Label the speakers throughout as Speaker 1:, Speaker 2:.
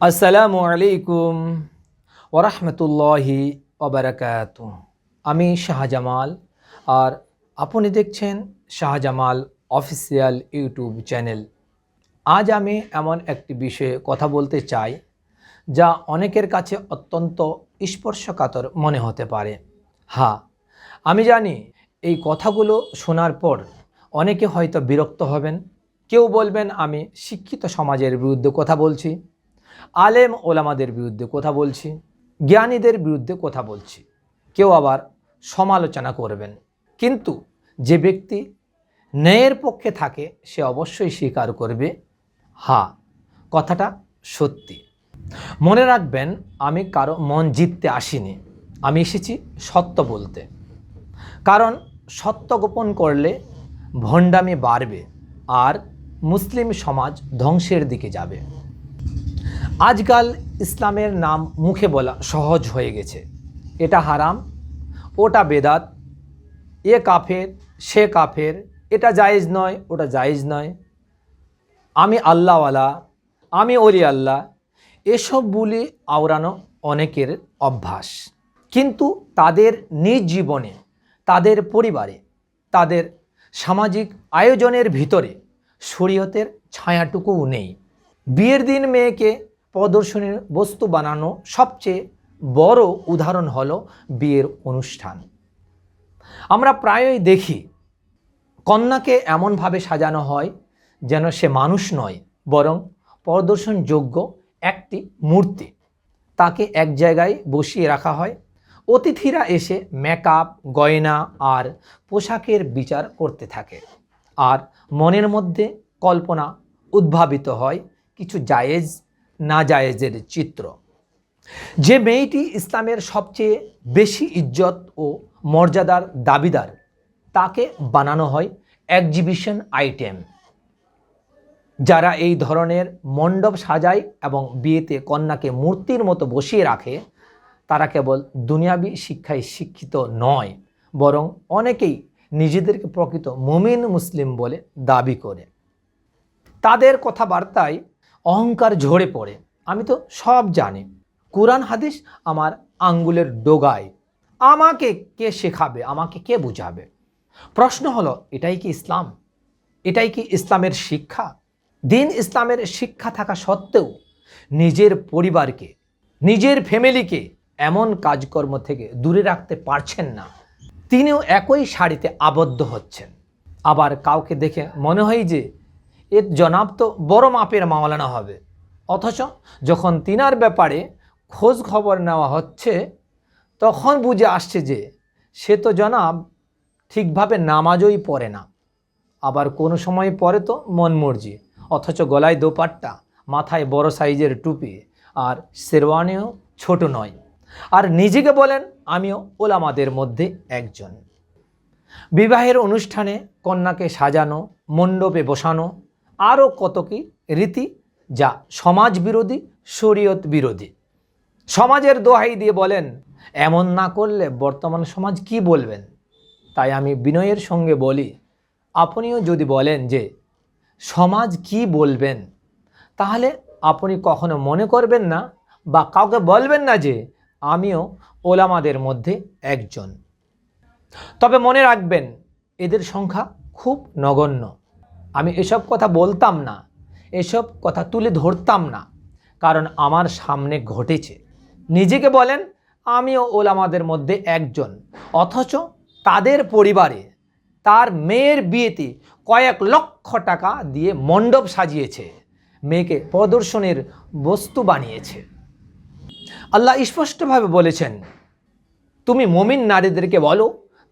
Speaker 1: আসসালামু আলাইকুম ওরহমতুল্লাহি ওবরাকাত আমি শাহজামাল, আর আপনি দেখছেন শাহজামাল অফিসিয়াল ইউটিউব চ্যানেল। আজ আমি এমন একটি বিষয়ে কথা বলতে চাই, যা অনেকের কাছে অত্যন্ত স্পর্শকাতর মনে হতে পারে। হ্যাঁ আমি জানি এই কথাগুলো শোনার পর অনেকে হয়তো বিরক্ত হবেন। কেউ বলবেন, আমি শিক্ষিত সমাজের বিরুদ্ধে কথা বলছি। আলেম ওলামাদের বিরুদ্ধে কথা বলছি, জ্ঞানীদের বিরুদ্ধে কথা বলছি। কেউ আবার সমালোচনা করবেন। কিন্তু যে ব্যক্তি ন্যায়ের পক্ষে থাকে, সে অবশ্যই স্বীকার করবে হ্যাঁ কথাটা সত্যি। মনে রাখবেন, আমি কারও মন জিততে আসিনি। আমি এসেছি সত্য বলতে। কারণ সত্য গোপন করলে ভণ্ডামি বাড়বে আর মুসলিম সমাজ ধ্বংসের দিকে যাবে। আজকাল ইসলামের নাম মুখে বলা সহজ হয়ে গেছে। এটা হারাম, ওটা বেদাত, এ কাফের, সে কাফের, এটা জায়েজ নয়, ওটা জায়েজ নয়। আমি আল্লাহওয়ালা, আমি ওলি আল্লাহ এসব বলি আওড়ানো অনেকের অভ্যাস। কিন্তু তাদের নিজ জীবনে, তাদের পরিবারে, তাদের সামাজিক আয়োজনের ভিতরে শরীয়তের ছায়াটুকুও নেই। বিয়ের দিন মেয়েকে প্রদর্শনীর বস্তু বানানো সবচেয়ে বড় উদাহরণ হলো বিয়ের অনুষ্ঠান। আমরা প্রায়ই দেখি, কন্যাকে এমনভাবে সাজানো হয় যেন সে মানুষ নয়, বরং প্রদর্শনযোগ্য একটি মূর্তি। তাকে এক জায়গায় বসিয়ে রাখা হয়। অতিথিরা এসে মেকআপ, গয়না আর পোশাকের বিচার করতে থাকে। আর মনের মধ্যে কল্পনা উদ্ভাবিত হয়, কিছু জায়েজ না জায়েজের চিত্র। যে মেয়েটি ইসলামের সবচেয়ে বেশি ইজ্জত ও মর্যাদার দাবিদার, তাকে বানানো হয় এক্সিবিশন আইটেম যারা এই ধরনের মণ্ডপ সাজায় এবং বিয়েতে কন্যাকে মূর্তির মতো বসিয়ে রাখে, তারা কেবল দুনিয়াবি শিক্ষায় শিক্ষিত নয়, বরং অনেকেই নিজেদেরকে প্রকৃত মুমিন মুসলিম বলে দাবি করে। তাদের কথাবার্তায় অহংকার ঝরে পড়ে। আমি তো সব জানি। কোরআন হাদিস আমার আঙ্গুলের ডোগায়। আমাকে কে শেখাবে? আমাকে কে বুঝাবে? প্রশ্ন হলো, এটাই কি ইসলাম? এটাই কি ইসলামের শিক্ষা? দিন ইসলামের শিক্ষা থাকা সত্ত্বেও নিজের পরিবারকে, নিজের ফ্যামিলিকে এমন কাজকর্ম থেকে দূরে রাখতে পারছেন না। তিনিও একই শাড়িতে আবদ্ধ হচ্ছেন। আবার কাউকে দেখে মনে হয় যে এর জনাব তো বড় মাপের মাওলানা হবে। অথচ যখন তিনার ব্যাপারে খোঁজ খবর নেওয়া হচ্ছে, তখন বুঝে আসছে যে সে তো জনাব ঠিকভাবে নামাজই পড়ে না। আবার কোনো সময় পরে তো মন মর্জি, অথচ গলায় দোপাট্টা, মাথায় বড় সাইজের টুপি আর শেরওয়ানিও ছোট নয়। আর নিজেকে বলেন আমিও ওলামাদের মধ্যে একজন। বিবাহের অনুষ্ঠানে কন্যাকে সাজানো, মণ্ডপে বসানো আরও কত কি রীতি? যা সমাজ বিরোধী শরীয়ত বিরোধী সমাজের দোহাই দিয়ে বলেন, এমন না করলে বর্তমান সমাজ কি বলবেন? তাই আমি বিনয়ের সঙ্গে বলি, আপনিও যদি বলেন যে সমাজ কি বলবেন, তাহলে আপনি কখনো মনে করবেন না বা কাউকে বলবেন না যে আমিও ওলামাদের মধ্যে একজন? তবে মনে রাখবেন, এদের সংখ্যা খুব নগণ্য। আমি এসব কথা বলতাম না, এসব কথা তুলে ধরতাম না, কারণ আমার সামনে ঘটেছে। নিজেকে বলেন, আমিও ওলামাদের মধ্যে একজন, অথচ তাদের পরিবারে তার মেয়ের বিয়েতে কয়েক লক্ষ টাকা দিয়ে মণ্ডপ সাজিয়েছে, মেয়েকে প্রদর্শনের বস্তু বানিয়েছে। আল্লাহ স্পষ্টভাবে বলেছেন, তুমি মমিন নারীদেরকে বলো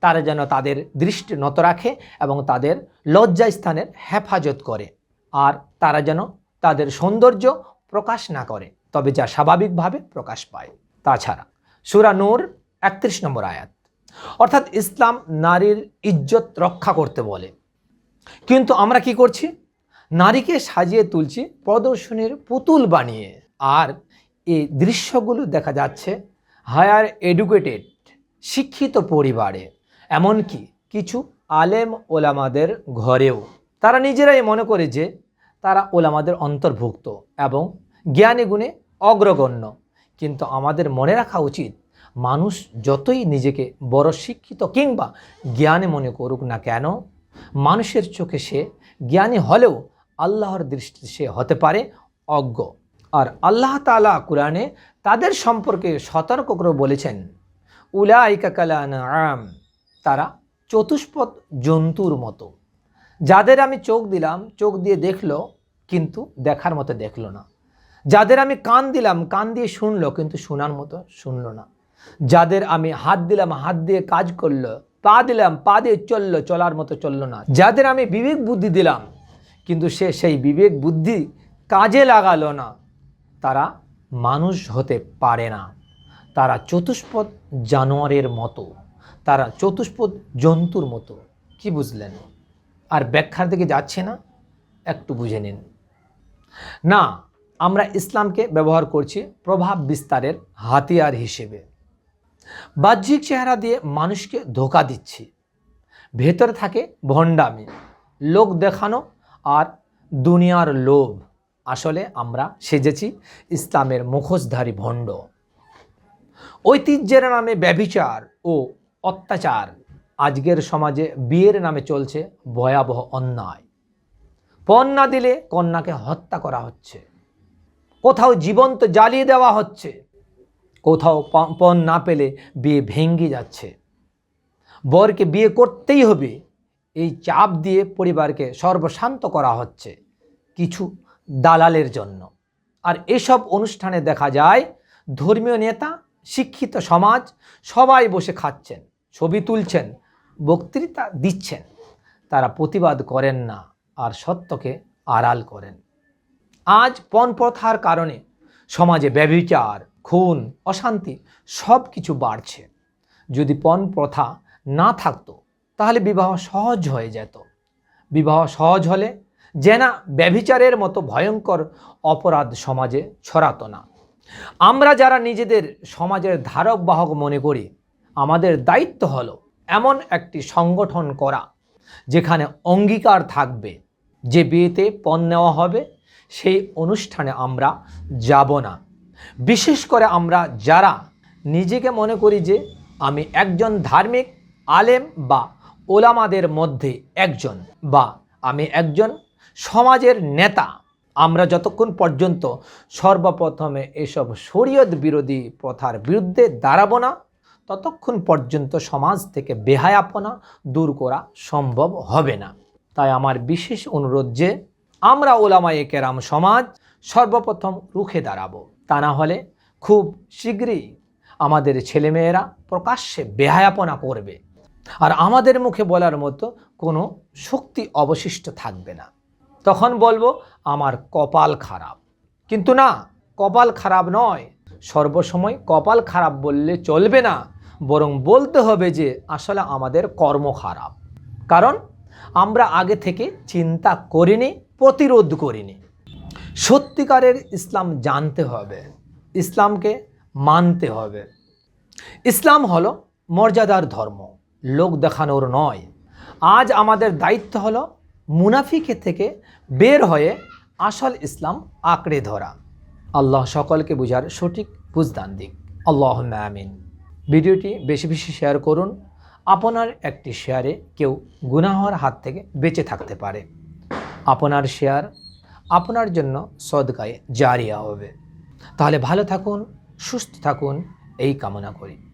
Speaker 1: তারা যেন তাদের দৃষ্টি নত রাখে এবং তাদের লজ্জা স্থানের হেফাজত করে। আর তারা যেন তাদের সৌন্দর্য প্রকাশ না করে, তবে যা স্বাভাবিকভাবে প্রকাশ পায়। তাছাড়া সুরা নূর একত্রিশ নম্বর আয়াত। অর্থাৎ ইসলাম নারীর ইজ্জত রক্ষা করতে বলে। কিন্তু আমরা কি করছি? নারীকে সাজিয়ে তুলছি প্রদর্শনীর পুতুল বানিয়ে। আর এই দৃশ্যগুলো দেখা যাচ্ছে হায়ার এডুকেটেড, শিক্ষিত পরিবারে। এমনকি কিছু আলেম ওলামাদের ঘরেও। তারা নিজেরাই মনে করে যে তারা ওলামাদের অন্তর্ভুক্ত এবং জ্ঞানে গুণে অগ্রগণ্য। কিন্তু আমাদের মনে রাখা উচিত, মানুষ যতই নিজেকে বড় শিক্ষিত কিংবা জ্ঞানে মনে করুক না কেন, মানুষের চোখে সে জ্ঞানী হলেও আল্লাহর দৃষ্টিতে সে হতে পারে অজ্ঞ। আর আল্লাহ তাআলা কোরআনে তাদের সম্পর্কে সতর্ক করে বলেছেন, উলাইকা আম তারা চতুষ্পদ জন্তুর মতো। যাদের আমি চোখ দিলাম, চোখ দিয়ে দেখল, কিন্তু দেখার মতো দেখল না। যাদের আমি কান দিলাম, কান দিয়ে শুনলো, কিন্তু শোনার মতো শুনলো না। যাদের আমি হাত দিলাম, হাত দিয়ে কাজ করল, পা দিলাম, পা দিয়ে চলল, চলার মতো চলল না। যাদের আমি বিবেক বুদ্ধি দিলাম, কিন্তু সে সেই বিবেক বুদ্ধি কাজে লাগালো না, তারা মানুষ হতে পারে না। তারা চতুষ্পদ জানোয়ারের মতো। তারা চতুষ্পদ জন্তুর মতো। কি বুঝলেন? আর ব্যাখ্যার দিকে যাচ্ছে না? একটু বুঝে নিন। না, আমরা ইসলামকে ব্যবহার করছি প্রভাব বিস্তারের হাতিয়ার হিসেবে। বাহ্যিক চেহারা দিয়ে মানুষকে ধোকা দিচ্ছি। ভেতরে থাকে ভণ্ডামি, লোক দেখানো আর দুনিয়ার লোভ। আসলে আমরা সেজেছি ইসলামের মুখোশধারী ভণ্ড। ঐতিহ্যের নামে ব্যভিচার ও অত্যাচার আজকের সমাজে বিয়ের নামে চলছে ভয়াবহ অন্যায়। পণ না দিলে কন্যাকে হত্যা করা হচ্ছে। কোথাও জীবন্ত জ্বালিয়ে দেওয়া হচ্ছে। কোথাও পণ না পেলে বিয়ে ভেঙ্গে যাচ্ছে। বরকে বিয়ে করতেই হবে। এই চাপ দিয়ে পরিবারকে সর্বশান্ত করা হচ্ছে কিছু দালালের জন্য। আর এসব অনুষ্ঠানে দেখা যায় ধর্মীয় নেতা, শিক্ষিত সমাজ সবাই বসে খাচ্ছেন। ছবি তুলছেন, বক্তৃতা দিচ্ছেন, তারা প্রতিবাদ করেন না আর সত্যকে আড়াল করেন। আজ পণপ্রথার কারণে সমাজে ব্যভিচার, খুন, অশান্তি সব কিছু বাড়ছে। যদি পণ প্রথা না থাকতো, তাহলে বিবাহ সহজ হয়ে যেত। বিবাহ সহজ হলে জেনা ব্যভিচারের মতো ভয়ঙ্কর অপরাধ সমাজে ছড়াতো না। আমরা যারা নিজেদের সমাজের ধারক বাহক মনে করি আমাদের দায়িত্ব হলো এমন একটি সংগঠন করা, যেখানে অঙ্গীকার থাকবে। যে বিয়েতে পণ নেওয়া হবে, সেই অনুষ্ঠানে আমরা যাব না। বিশেষ করে আমরা যারা নিজেকে মনে করি যে আমি একজন ধার্মিক, আলেম বা ওলামাদের মধ্যে একজন বা আমি একজন সমাজের নেতা, আমরা যতক্ষণ পর্যন্ত সর্বপ্রথমে এসব শরীয়ত বিরোধী প্রথার বিরুদ্ধে দাঁড়াবো না ততক্ষণ পর্যন্ত সমাজ থেকে বেহায়াপনা দূর করা সম্ভব হবে না। তাই আমার বিশেষ অনুরোধ যে আমরা ওলামায়ে কেরাম সমাজ সর্বপ্রথম রুখে দাঁড়াবো। তা না হলে খুব শীঘ্রই আমাদের ছেলেমেয়েরা প্রকাশ্যে বেহায়াপনা করবে আর আমাদের মুখে বলার মতো কোনো শক্তি অবশিষ্ট থাকবে না। তখন বলব, আমার কপাল খারাপ। কিন্তু না, কপাল খারাপ নয়। সর্বসময় কপাল খারাপ বললে চলবে না। বরং বলতে হবে যে আসলে আমাদের কর্ম খারাপ। কারণ আমরা আগে থেকে চিন্তা করিনি, প্রতিরোধ করিনি। সত্যিকারের ইসলাম জানতে হবে, ইসলামকে মানতে হবে। ইসলাম হলো মর্যাদার ধর্ম, লোক দেখানোর নয়। আজ আমাদের দায়িত্ব হলো মুনাফিকে থেকে বের হয়ে আসল ইসলাম আঁকড়ে ধরা। আল্লাহ সকলকে বুঝার সঠিক বুঝদান দিক। আল্লাহ আমিন। ভিডিওটি বেশি বেশি শেয়ার করুন। আপনার একটি শেয়ারে কেউ গুনাহর হাত থেকে বেঁচে থাকতে পারে। আপনার শেয়ার আপনার জন্য সদকায় জারিয়া হবে। তাহলে ভালো থাকুন, সুস্থ থাকুন, এই কামনা করি।